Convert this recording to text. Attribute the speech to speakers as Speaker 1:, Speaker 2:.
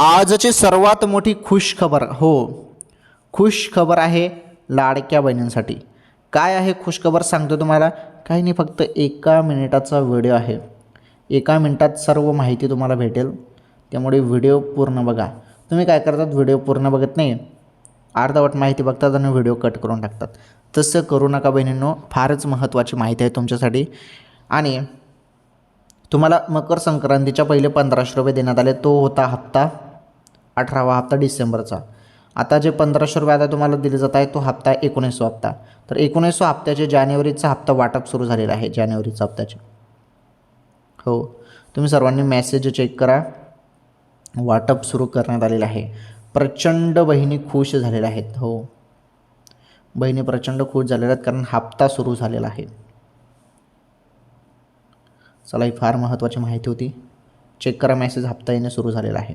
Speaker 1: आजची सर्वात मोठी खुश खबर हो खुश खबर आहे लाडक्या बहिणींसाठी. काय आहे खुश खबर सांगतो तुम्हाला? काही नाही फक्त एका मिनिटाचा व्हिडिओ आहे. एका मिनिटात सर्व माहिती तुम्हाला भेटेल. त्यामुळे व्हिडिओ पूर्ण बघा. तुम्ही काय करतात व्हिडिओ पूर्ण बघत नाही. अर्धवट माहिती बघतात आणि व्हिडिओ कट करून टाकतात. तसं करू नका बहिणींनो फारच महत्त्वाची माहिती आहे तुमच्यासाठी. आणि तुम्हाला मकर संक्रांतीच्या पहिले पंधराशे रुपये देण्यात आले. तो होता हप्ता. अठरावा हप्ता डिसेंबरचा. आता जे पंधराशे रुपये आता तुम्हाला दिले जात आहे तो हप्ता एकोणीसवा हप्ता. तर एकोणीसवा हप्त्याचे जानेवारीचा हप्ता वाटप सुरू झालेला आहे जानेवारीचा हप्त्याचे. हो. तुम्ही सर्वांनी मेसेज चेक करा. वाटप सुरू करण्यात आलेलं आहे. प्रचंड बहिणी खुश झालेल्या आहेत. हो. बहिणी प्रचंड खुश झालेल्या आहेत कारण हप्ता सुरू झालेला आहे. चला ही फार महत्त्वाची माहिती होती. चेक करा मेसेज हप्ता येणे सुरू झालेला आहे.